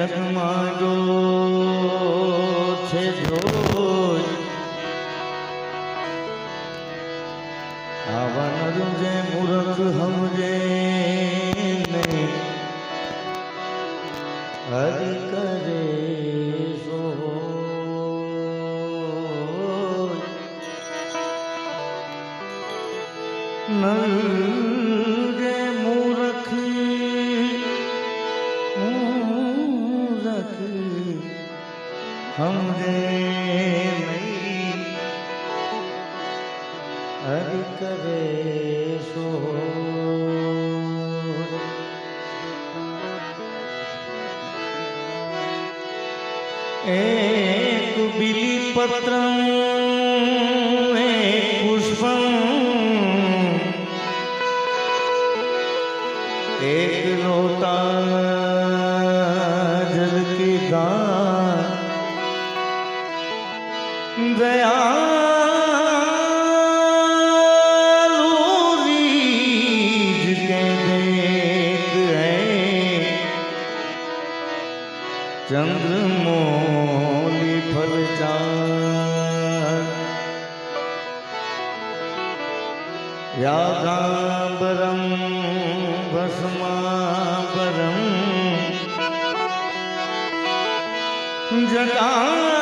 જગમાગો છે જોઈ આવવાનું જે મૂર્ખ હમજે હરિ કરે સોય. નલ કરે સોય એક બિલી પત્ર મોલી ફલજા યાગાબરમ ભસ્માબરમ જગા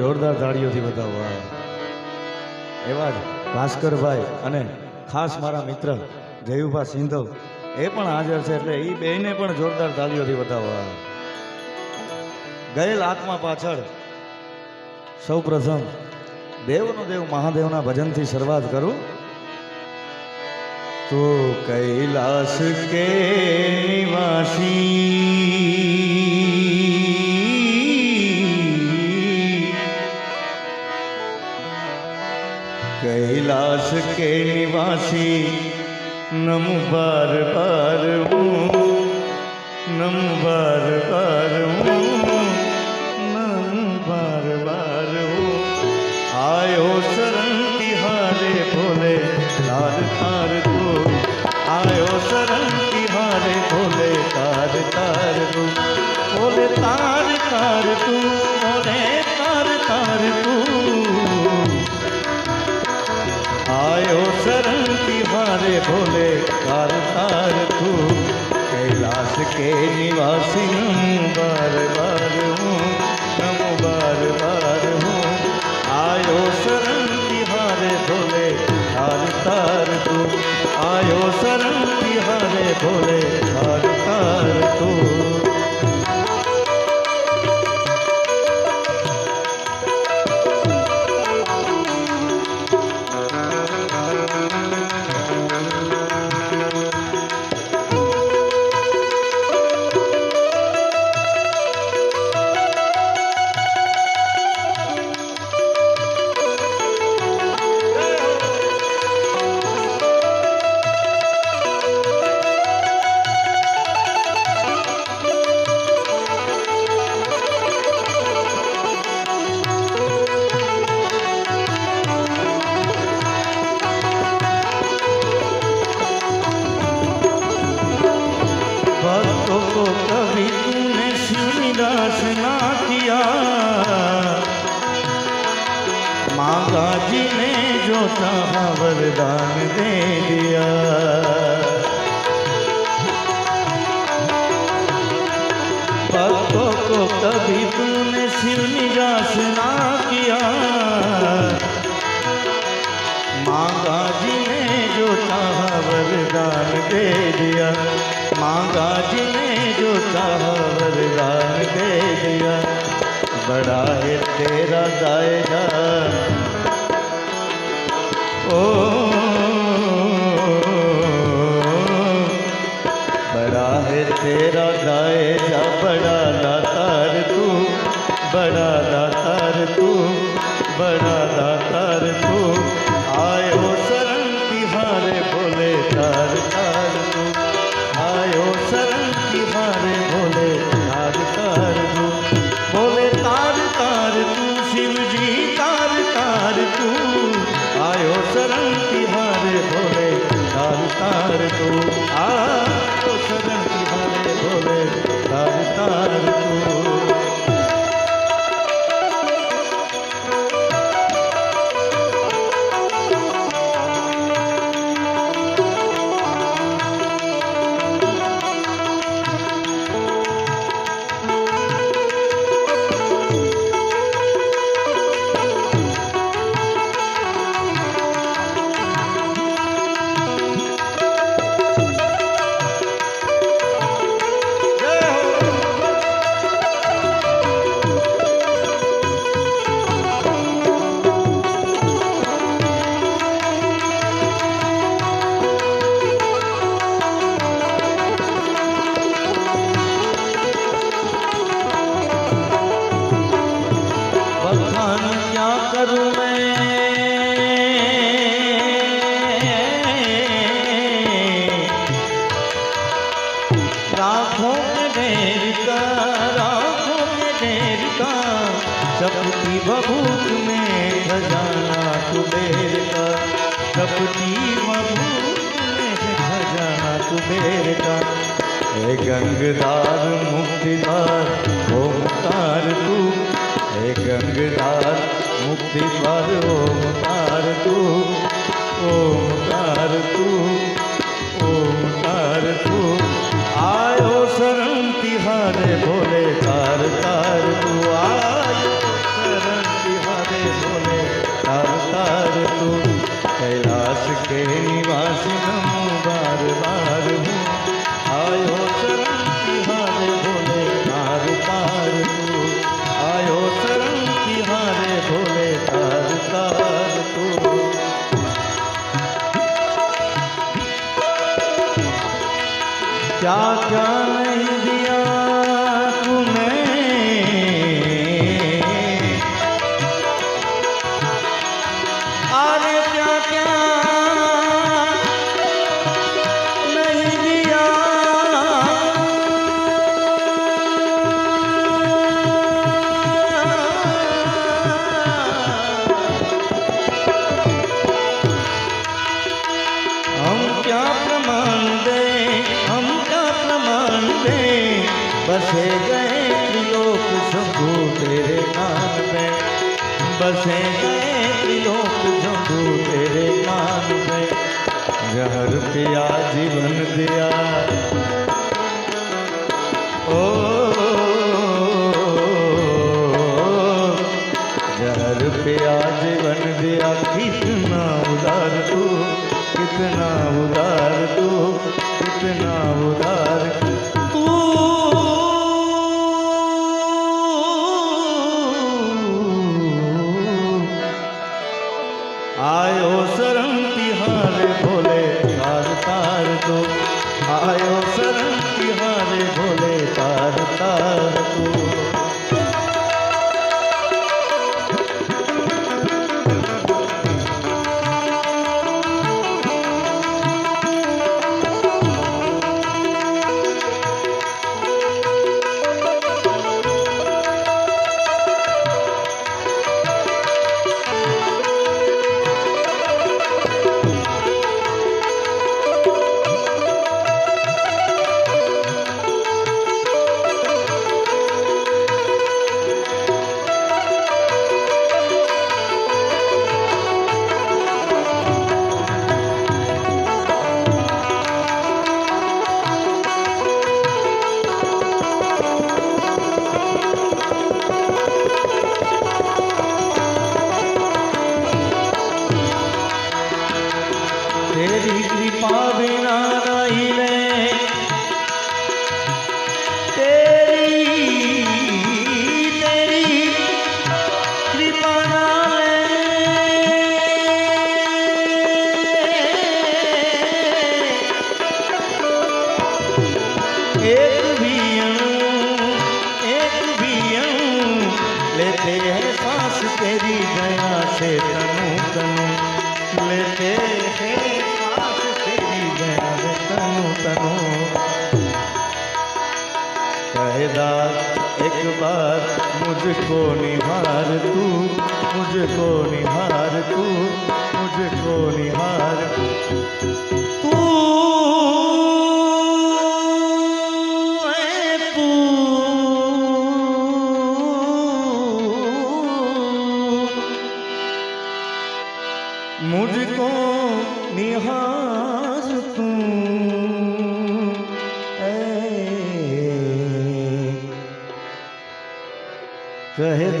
જોરદાર તાળીઓથી બતાવવા એવા જ ભાસ્કરભાઈ અને ખાસ મારા મિત્ર જયુભા સિંધવ, એ પણ હાજર છે એટલે એ બેને પણ જોરદાર તાળીઓથી બતાવવા ગયેલ આત્મા પાછળ સૌ પ્રથમ દેવનો દેવ મહાદેવના ભજનથી શરૂઆત કરું. તો કૈલાસ કે નિવાસી कैलाश के निवासी नम बार बार हूँ नम बार बार हूँ। भोले तार तार तू। चाहा वरदान दे दिया। भक्तों को कभी तूने शिव निराश ना किया। मांगा जी ने जो चाहा वरदान दे दिया। मांगा जी ने जो चाहा वरदान दे दिया। बड़ा है तेरा दायरा ओ बड़ा है तेरा दायरा बड़ा दातार तू, बड़ा दातार तू, बड़ा दातार तू। आयो शरण तिहारे बोले तार तार तू। आयो शरण तिहारे बोले तार तार तू। बोले तार तार तू शिव जी तार तार तू। आयो शरण तिहारे बोले तार तार तू आयो शरण तिहारे बोले तार तार तू का हे गंगदार मुक्तिदार ओमकार तू हे गंगदार मुक्तिदार ओमकार तू ओमकार तू ओमकार तू, आयो शरण तिहारे भोले तार तार तू आयो निवासी बार बार हूँ आयो शरण तिहारे भोले पार पार क्या प्रमाण दे? हम क्या प्रमाण दे? बसे गए त्रिलोक शंभु तेरे नाम में बसे गए त्रिलोक शंभु तेरे नाम पे। जहर पिया, जीवन दिया। ओ, जहर पिया, जीवन दिया। कितना उदार तू। कितना उदार तू कितना उदार तू। आयो शरण तिहारे भोले तार तार तू आयो शरण तिहारे भोले तार तार तू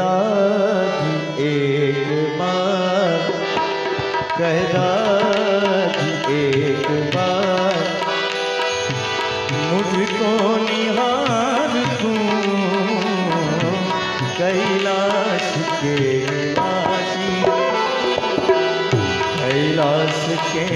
दादी एक बार कह दादी निहार कैलाश के वासी कैलाश के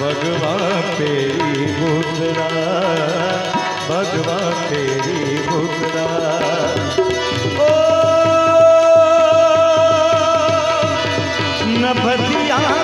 भगवा तेरी मुद्रा भगवा तेरी मुद्रा। ओ नभतिया